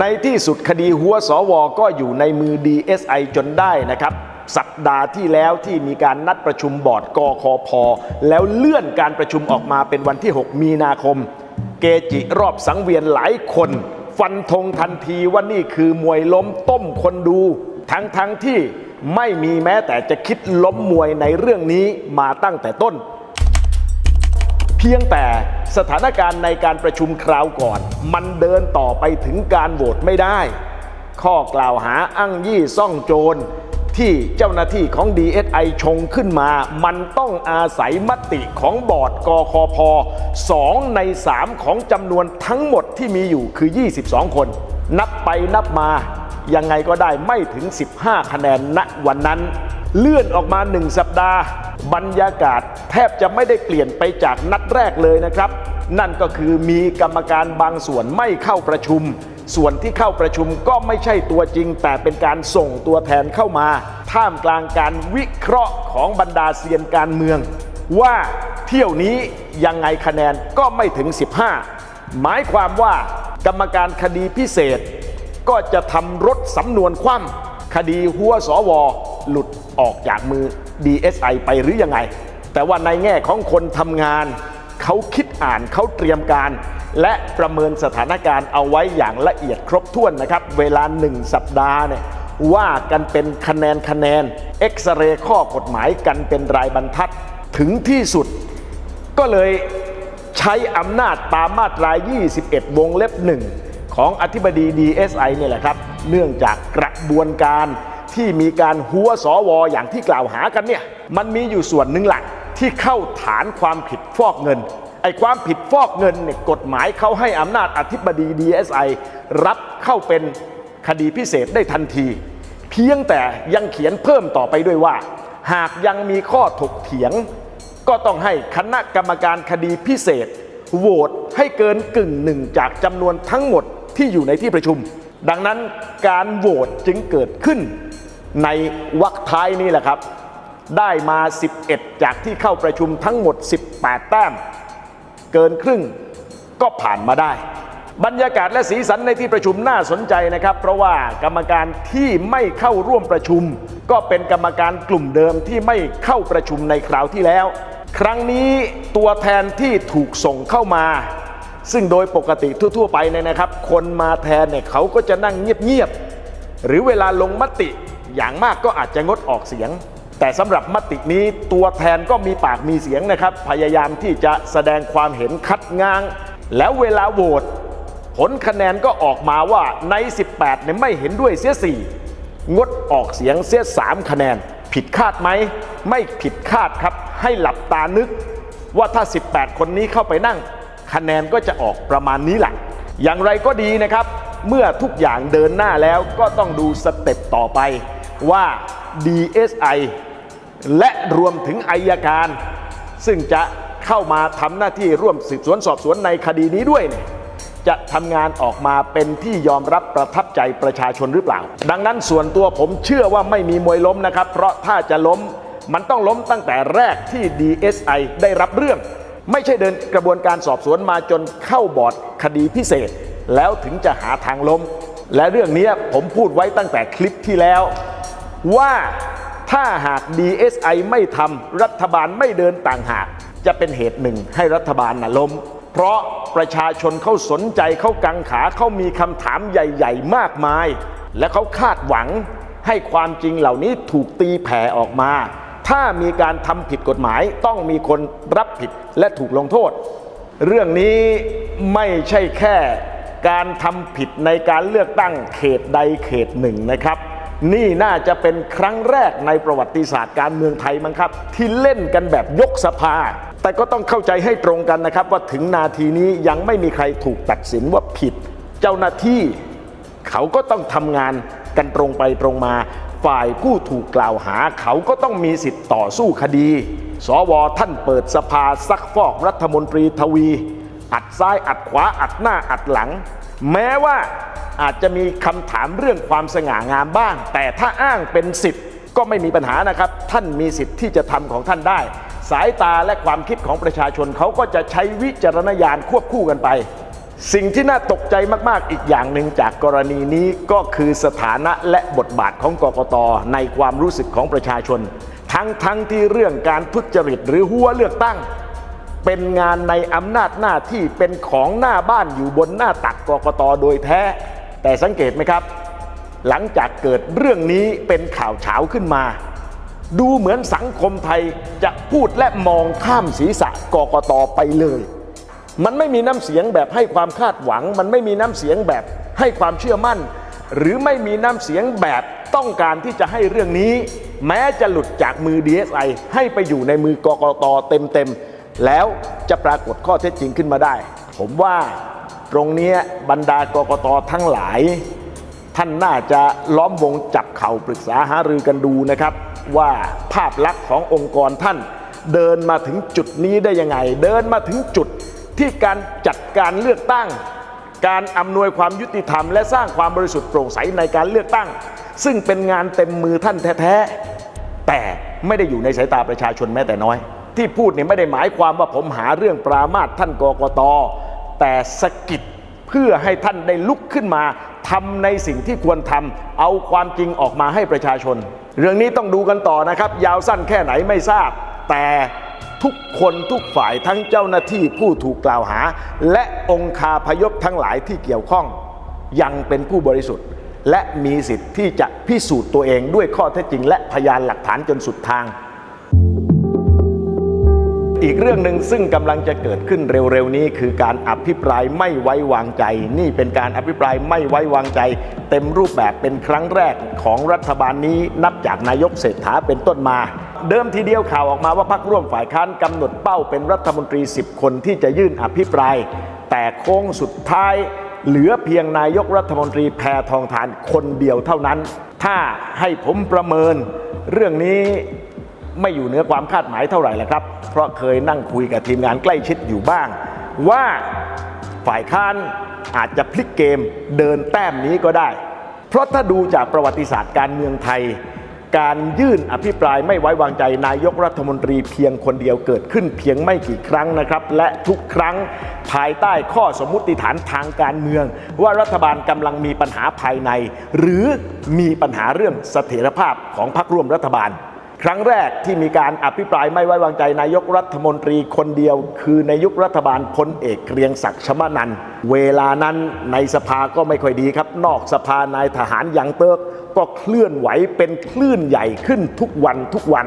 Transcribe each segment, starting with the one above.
ในที่สุดคดีหัวสวก็อยู่ในมือ DSI จนได้นะครับ สัปดาห์ที่แล้วที่มีการนัดประชุมบอร์ดกคพแล้วเลื่อนการประชุมออกมาเป็นวันที่ 6 มีนาคม เกจิรอบสังเวียนหลายคน ฟันธงทันทีว่านี่คือมวยล้มต้มคนดู ทั้งทั้งที่ไม่มีแม้แต่จะคิดล้มมวยในเรื่องนี้มาตั้งแต่ต้น พียงแต่สถานการณ์ในการประชุมคราวก่อน มันเดินต่อไปถึงการโหวตไม่ได้ ข้อกล่าวหาอ้างยี่ซ่องโจร ที่เจ้าหน้าที่ของ DSI ชงขึ้นมา มันต้องอาศัยมติของบอร์ดกคพ2ใน 3 ของจำนวนทั้งหมดที่มีอยู่คือ 22 คน นับไปนับมา ยังไงก็ได้ไม่ถึง 15 คะแนนณวันนั้น เลื่อนออกมาหนึ่งสัปดาห์ บรรยากาศแทบจะไม่ได้เปลี่ยนไปจากนัดแรกเลยนะครับ นั่นก็คือมีกรรมการบางส่วนไม่เข้าประชุม ส่วนที่เข้าประชุมก็ไม่ใช่ตัวจริง แต่เป็นการส่งตัวแทนเข้ามา ท่ามกลางการวิเคราะห์ของบรรดาเซียนการเมือง ว่าเที่ยวนี้ยังไงคะแนนก็ไม่ถึง 15 หมายความว่ากรรมการคดีพิเศษ ก็จะทำรถสำนวนคว่ำคดีหัวสวหลุดออกจากมือ DSI ไปหรือยังไง แต่ว่าในแง่ของคนทำงานเขาคิดอ่านเขาเตรียมการ และประเมินสถานการณ์เอาไว้อย่างละเอียดครบถ้วนนะครับ เวลาหนึ่งสัปดาห์เนี่ยว่ากันเป็นคะแนนคะแนน เอ็กซเรย์ข้อกฎหมายกันเป็นรายบรรทัดถึงที่สุด ก็เลยใช้อำนาจตามมาตรา 21 วงเล็บหนึ่งของอธิบดี DSI เนี่ยแหละครับ เนื่องจากกระบวนการ ที่มีการหัวสวอย่างที่กล่าวหากันเนี่ยมันมีอยู่ส่วนหนึ่งหลักที่เข้าฐานความผิดฟอกเงินไอ้ความผิดฟอกเงินเนี่ยกฎหมายเขาให้อำนาจอธิบดี DSI รับเข้าเป็นคดีพิเศษได้ทันที เพียงแต่ยังเขียนเพิ่มต่อไปด้วยว่า หากยังมีข้อถกเถียง ก็ต้องให้คณะกรรมการคดีพิเศษโหวตให้เกินกึ่งหนึ่งจากจำนวนทั้งหมดที่อยู่ในที่ประชุม ดังนั้นการโหวตจึงเกิดขึ้น ในวรรคท้ายนี้แหละครับ ได้มา 11 จากที่เข้าประชุมทั้งหมด 18 แต้ม เกินครึ่งก็ผ่านมาได้ บรรยากาศและสีสันในที่ประชุมน่าสนใจนะครับ เพราะว่ากรรมการที่ไม่เข้าร่วมประชุม ก็เป็นกรรมการกลุ่มเดิมที่ไม่เข้าประชุมในคราวที่แล้ว ครั้งนี้ตัวแทนที่ถูกส่งเข้ามาซึ่งโดยปกติทั่ว ๆ ไปเนี่ยนะครับ คนมาแทนเนี่ยเขาก็จะนั่งเงียบ ๆ หรือเวลาลงมติ อย่างมากก็อาจจะงดออกเสียง แต่สำหรับมตินี้ตัวแทนก็มีปากมีเสียงนะครับ พยายามที่จะแสดงความเห็นคัดง้าง แล้วเวลาโหวตผลคะแนนก็ออกมาว่าใน 18เนี่ยไม่เห็นด้วยเสียสี่งดออกเสียงเสียสามคะแนน ผิดคาดไหม ไม่ผิดคาดครับ ให้หลับตานึก ว่าถ้า 18 คนนี้เข้าไปนั่ง คะแนนก็จะออกประมาณนี้แหละ อย่างไรก็ดีนะครับ เมื่อทุกอย่างเดินหน้าแล้วก็ต้องดูสเต็ปต่อไป ว่า DSI และรวมถึงอายการ ซึ่งจะเข้ามาทำหน้าที่ร่วมสืบสวนสอบสวนในคดีนี้ด้วยเนี่ยจะทำงานออกมาเป็นที่ยอมรับประทับใจประชาชนหรือเปล่า ดังนั้นส่วนตัวผมเชื่อว่าไม่มีมวยล้มนะครับ เพราะถ้าจะล้มมันต้องล้มตั้งแต่แรกที่ DSI ได้รับเรื่อง ไม่ใช่เดินกระบวนการสอบสวนมาจนเข้าบอร์ดคดีพิเศษ แล้วถึงจะหาทางล้ม และเรื่องนี้ผมพูดไว้ตั้งแต่คลิปที่แล้ว ว่าถ้าหาก DSI ไม่ทำรัฐบาลไม่เดินต่างหาก จะเป็นเหตุหนึ่งให้รัฐบาลน่ะล้ม เพราะประชาชนเขาสนใจเขากังขาเขามีคำถามใหญ่ ๆ มากมาย และเขาคาดหวังให้ความจริงเหล่านี้ถูกตีแผ่ออกมา ถ้ามีการทำผิดกฎหมายต้องมีคนรับผิดและถูกลงโทษ เรื่องนี้ไม่ใช่แค่การทำผิดในการเลือกตั้งเขตใดเขตหนึ่งนะครับ นี่น่าจะเป็นครั้งแรกในประวัติศาสตร์การเมืองไทยมั้งครับ ที่เล่นกันแบบยกสภา แต่ก็ต้องเข้าใจให้ตรงกันนะครับ ว่าถึงนาทีนี้ยังไม่มีใครถูกตัดสินว่าผิด เจ้าหน้าที่ เขาก็ต้องทำงานกันตรงไปตรงมา ฝ่ายผู้ถูกกล่าวหา เขาก็ต้องมีสิทธิ์ต่อสู้คดี สวท่านเปิดสภาซักฟอกรัฐมนตรีทวี อัดซ้ายอัดขวาอัดหน้าอัดหลัง แม้ว่า อาจจะมีคำถามเรื่องความสง่างามบ้าง แต่ถ้าอ้างเป็นสิทธิ์ก็ไม่มีปัญหานะครับ ท่านมีสิทธิ์ที่จะทำของท่านได้ สายตาและความคิดของประชาชนเขาก็จะใช้วิจารณญาณควบคู่กันไป สิ่งที่น่าตกใจมาก ๆ อีกอย่างหนึ่งจากกรณีนี้ก็คือสถานะและบทบาทของกกตในความรู้สึกของประชาชน ทั้งทั้งที่เรื่องการทุจริตหรือหัวเลือกตั้งเป็นงานในอำนาจหน้าที่เป็นของหน้าบ้านอยู่บนหน้าตักกกตโดยแท้ แต่สังเกตไหมครับ หลังจากเกิดเรื่องนี้เป็นข่าวเฉาขึ้นมา ดูเหมือนสังคมไทยจะพูดและมองข้ามศีรษะกกตไปเลย มันไม่มีน้ำเสียงแบบให้ความคาดหวัง มันไม่มีน้ำเสียงแบบให้ความเชื่อมั่น หรือไม่มีน้ำเสียงแบบต้องการที่จะให้เรื่องนี้ แม้จะหลุดจากมือ DSI ให้ไปอยู่ในมือกกตเต็มๆแล้วจะปรากฏข้อเท็จจริงขึ้นมาได้ ผมว่า ตรงนี้บรรดากกตทั้งหลาย ท่านน่าจะล้อมวงจับเข่าปรึกษาหารือกันดูนะครับ ว่าภาพลักษณ์ขององค์กรท่านเดินมาถึงจุดนี้ได้ยังไง เดินมาถึงจุดที่การจัดการเลือกตั้ง การอำนวยความยุติธรรม และสร้างความบริสุทธิ์โปร่งใสในการเลือกตั้ง ซึ่งเป็นงานเต็มมือท่านแท้ๆแต่ไม่ได้อยู่ในสายตาประชาชนแม้แต่น้อย ที่พูดเนี่ยไม่ได้หมายความว่าผมหาเรื่องปรามาสท่านกกต แต่สะกิดเพื่อให้ท่านได้ลุกขึ้นมาทำในสิ่งที่ควรทำเอาความจริงออกมาให้ประชาชน เรื่องนี้ต้องดูกันต่อนะครับ ยาวสั้นแค่ไหนไม่ทราบ แต่ทุกคนทุกฝ่ายทั้งเจ้าหน้าที่ผู้ถูกกล่าวหา และองคาพยพทั้งหลายที่เกี่ยวข้อง ยังเป็นผู้บริสุทธิ์ และมีสิทธิ์ที่จะพิสูจน์ตัวเองด้วยข้อเท็จจริง และพยานหลักฐานจนสุดทาง อีกเรื่องหนึ่งซึ่งกำลังจะเกิดขึ้นเร็วๆนี้คือการอภิปรายไม่ไว้วางใจ นี่เป็นการอภิปรายไม่ไว้วางใจ เต็มรูปแบบเป็นครั้งแรกของรัฐบาลนี้นับจากนายกเศรษฐาเป็นต้นมา เดิมทีเดียวข่าวออกมาว่าพรรคร่วมฝ่ายค้านกำหนดเป้าเป็นรัฐมนตรี 10 คนที่จะยื่นอภิปราย แต่โค้งสุดท้าย เหลือเพียงนายกรัฐมนตรีแพทองทานคนเดียวเท่านั้น ถ้าให้ผมประเมิน เรื่องนี้ ไม่อยู่เหนือความคาดหมายเท่าไหร่แหละครับ เพราะเคยนั่งคุยกับทีมงานใกล้ชิดอยู่บ้าง ว่าฝ่ายค้านอาจจะพลิกเกมเดินแต้มนี้ก็ได้ เพราะถ้าดูจากประวัติศาสตร์การเมืองไทย การยื่นอภิปรายไม่ไว้วางใจนายกรัฐมนตรีเพียงคนเดียวเกิดขึ้นเพียงไม่กี่ครั้งนะครับ และทุกครั้งภายใต้ข้อสมมุติฐานทางการเมือง ว่ารัฐบาลกำลังมีปัญหาภายใน หรือมีปัญหาเรื่องเสถียรภาพของพรรคร่วมรัฐบาล ครั้งแรกที่มีการอภิปรายไม่ไว้วางใจนายกรัฐมนตรีคนเดียว คือในยุครัฐบาลพลเอกเกรียงศักดิ์ชมานันเวลานั้นในสภาก็ไม่ค่อยดีครับ นอกสภานายทหารยังเติกก็เคลื่อนไหวเป็นคลื่นใหญ่ขึ้นทุกวันทุกวัน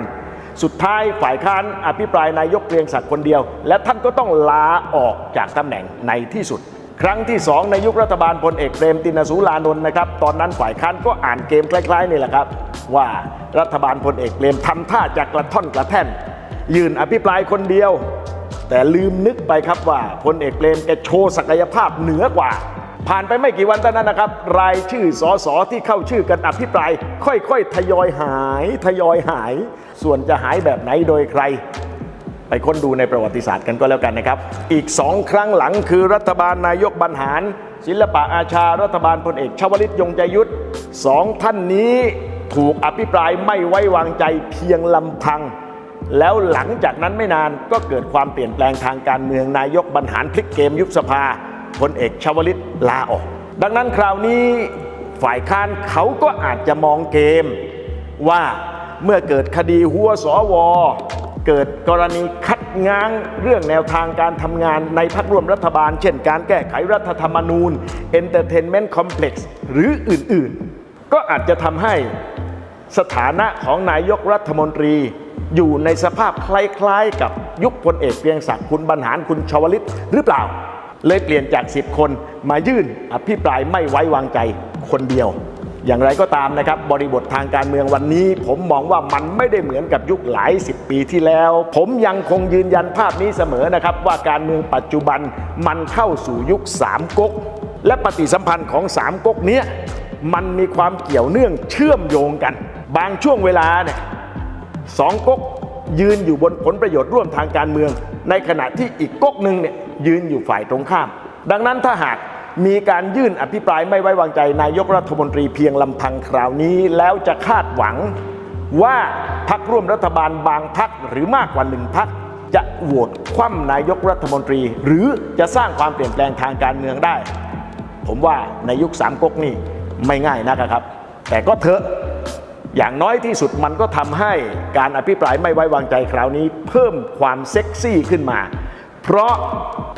สุดท้ายฝ่ายค้านอภิปรายนายกเกรียงศักดิ์คนเดียว และท่านก็ต้องลาออกจากตำแหน่งในที่สุด ครั้งที่สองในยุครัฐบาลพลเอกเปรมตินสูลานนท์นะครับ ตอนนั้นฝ่ายค้านก็อ่านเกมคล้ายๆนี่แหละครับ ว่ารัฐบาลพลเอกเปรมทำท่าจะกระท่อนกระแท่น ยืนอภิปรายคนเดียว แต่ลืมนึกไปครับว่าพลเอกเปรมแกโชว์ศักยภาพเหนือกว่า ผ่านไปไม่กี่วันเท่านั้นนะครับ รายชื่อสอสอที่เข้าชื่อกันอภิปราย ค่อยๆ ทยอยหาย ทยอยหาย ส่วนจะหายแบบไหนโดยใคร ไปค้นดูในประวัติศาสตร์กันก็แล้วกันนะครับ อีกสองครั้งหลังคือรัฐบาลนายกบรรหาร ศิลปะอาชารัฐบาลพลเอกชวลิตยงใจยุทธสองท่านนี้ถูกอภิปรายไม่ไว้วางใจเพียงลำพัง แล้วหลังจากนั้นไม่นานก็เกิดความเปลี่ยนแปลงทางการเมืองนายกบรรหารพลิกเกมยุบสภาพลเอกชวลิตลาออก ดังนั้นคราวนี้ฝ่ายค้านเขาก็อาจจะมองเกมว่าเมื่อเกิดคดีหัวสว เกิดกรณีคัดง้างเรื่องแนวทางการทำงานในพักร่วมรัฐบาล เช่นการแก้ไขรัฐธรรมนูญ Entertainment Complex หรืออื่นๆ ก็อาจจะทำให้สถานะของนายกรัฐมนตรี อยู่ในสภาพคล้ายๆ กับยุคพลเอกเกรียงศักดิ์คุณบรรหารคุณชวลิตหรือเปล่า เลยเปลี่ยนจาก 10 คนมายื่นอภิปรายไม่ไว้วางใจคนเดียว อย่างไรก็ตามนะครับบริบททางการเมืองวันนี้ ผมมองว่ามันไม่ได้เหมือนกับยุคหลายสิบปีที่แล้ว ผมยังคงยืนยันภาพนี้เสมอนะครับว่าการเมืองปัจจุบันมันเข้าสู่ยุคสามก๊กและปฏิสัมพันธ์ของสามก๊กนี้มันมีความเกี่ยวเนื่องเชื่อมโยงกัน บางช่วงเวลาเนี่ยสองก๊กยืนอยู่บนผลประโยชน์ร่วมทางการเมือง ในขณะที่อีกก๊กหนึ่งเนี่ยยืนอยู่ฝ่ายตรงข้าม ดังนั้นถ้าหาก มีการยื่นอภิปรายไม่ไว้วางใจนายกรัฐมนตรีเพียงลำพังคราวนี้ แล้วจะคาดหวังว่าพักร่วมรัฐบาลบางพักหรือมากกว่าหนึ่งพักจะโหวตคว่ำนายกรัฐมนตรี หรือจะสร้างความเปลี่ยนแปลงทางการเมืองได้ ผมว่าในยุคสามก๊กนี่ไม่ง่ายนะครับ แต่ก็เถอะอย่างน้อยที่สุดมันก็ทำให้การอภิปรายไม่ไว้วางใจคราวนี้ เพิ่มความเซ็กซี่ขึ้นมา เพราะ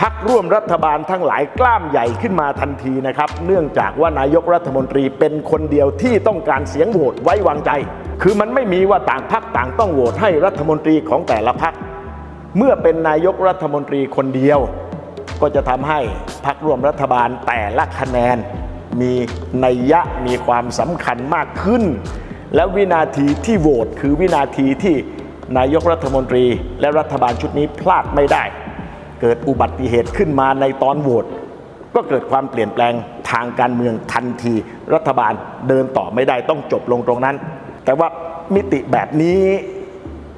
พักร่วมรัฐบาลทั้งหลายกล้ามใหญ่ขึ้นมาทันทีนะครับ เนื่องจากว่านายกรัฐมนตรีเป็นคนเดียวที่ต้องการเสียงโหวตไว้วางใจ คือมันไม่มีว่าต่างพักต่างต้องโหวตให้รัฐมนตรีของแต่ละพัก เมื่อเป็นนายกรัฐมนตรีคนเดียว ก็จะทำให้พักร่วมรัฐบาลแต่ละคะแนน มีนัยยะมีความสำคัญมากขึ้น และวินาทีที่โหวตคือวินาทีที่นายกรัฐมนตรี และรัฐบาลชุดนี้พลาดไม่ได้ เกิดอุบัติเหตุขึ้นมาในตอนโหวตก็เกิดความเปลี่ยนแปลงทางการเมืองทันที รัฐบาลเดินต่อไม่ได้ต้องจบลงตรงนั้น แต่ว่ามิติแบบนี้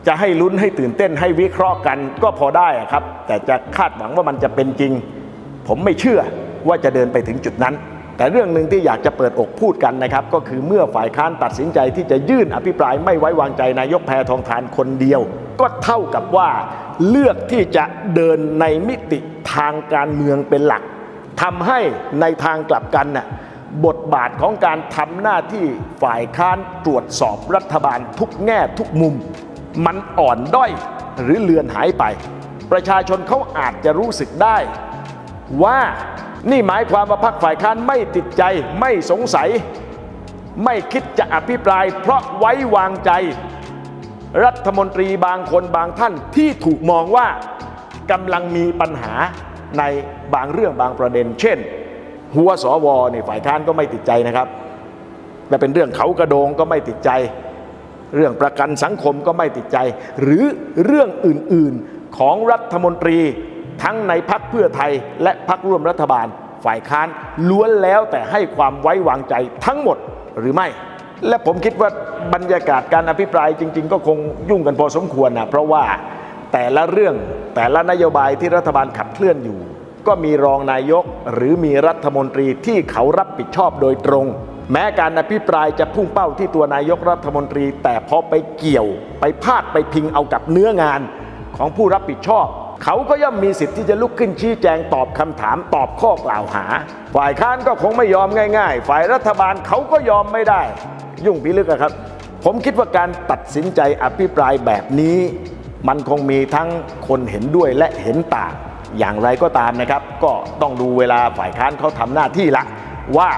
จะให้ลุ้นให้ตื่นเต้นให้วิเคราะห์กันก็พอได้ครับ แต่จะคาดหวังว่ามันจะเป็นจริง ผมไม่เชื่อว่าจะเดินไปถึงจุดนั้น แต่เรื่องหนึ่งที่อยากจะเปิดอกพูดกันนะครับ ก็คือเมื่อฝ่ายค้านตัดสินใจที่จะยื่นอภิปรายไม่ไว้วางใจนายกแพทองทานคนเดียว ก็เท่ากับว่า เลือกที่จะเดินในมิติทางการเมืองเป็นหลักทำให้ในทางกลับกันน่ะบทบาทของการทำหน้าที่ฝ่ายค้านตรวจสอบรัฐบาลทุกแง่ทุกมุม มันอ่อนด้อยหรือเลือนหายไป ประชาชนเขาอาจจะรู้สึกได้ ว่านี่หมายความว่าพรรคฝ่ายค้านไม่ติดใจไม่สงสัย ไม่คิดจะอภิปรายเพราะไว้วางใจ รัฐมนตรีบางคนบางท่านที่ถูกมองว่ากำลังมีปัญหาในบางเรื่องบางประเด็น เช่น หัวสวในฝ่ายค้านก็ไม่ติดใจนะครับและเป็นเรื่องเขากระโดงก็ไม่ติดใจ เรื่องประกันสังคมก็ไม่ติดใจ หรือเรื่องอื่นๆของรัฐมนตรีทั้งในพักเพื่อไทยและพักร่วมรัฐบาล ฝ่ายค้านล้วนแล้วแต่ให้ความไว้วางใจทั้งหมดหรือไม่ และผมคิดว่าบรรยากาศการอภิปรายจริง ๆ ก็คงยุ่งกันพอสมควรนะเพราะว่าแต่ละเรื่องแต่ละนโยบายที่รัฐบาลขับเคลื่อนอยู่ ก็มีรองนายกหรือมีรัฐมนตรีที่เขารับผิดชอบโดยตรง แม้การอภิปรายจะพุ่งเป้าที่ตัวนายกรัฐมนตรี แต่พอไปเกี่ยว ไปพาดไปพิงเอากับเนื้องานของผู้รับผิดชอบ เขาก็ย่อมมีสิทธิ์ที่จะลุกขึ้นชี้แจงตอบคำถามตอบข้อกล่าวหา ฝ่ายค้านก็คงไม่ยอมง่าย ๆ ฝ่ายรัฐบาลเขาก็ยอมไม่ได้ ยุ่งพิลึกอะครับ ผมคิดว่าการตัดสินใจอภิปรายแบบนี้ มันคงมีทั้งคนเห็นด้วยและเห็นต่าง อย่างไรก็ตามนะครับ ก็ต้องดูเวลาฝ่ายค้านเขาทำหน้าที่ละ ว่า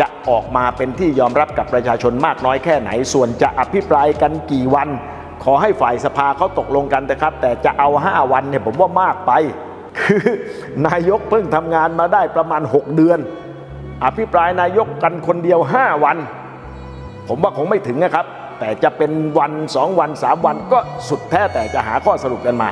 จะออกมาเป็นที่ยอมรับกับประชาชนมากน้อยแค่ไหน ส่วนจะอภิปรายกันกี่วัน ขอให้ฝ่ายสภาเขาตกลงกันนะครับ แต่จะเอา 5 วันเนี่ยผมว่ามากไป คือนายกเพิ่งทำงานมาได้ประมาณ 6 เดือน อภิปรายนายกกันคนเดียว 5 วัน ผมว่าคงไม่ถึงนะครับ แต่จะเป็นวัน 2 วัน 3 วันก็สุดแท้แต่จะหาข้อสรุปกันมา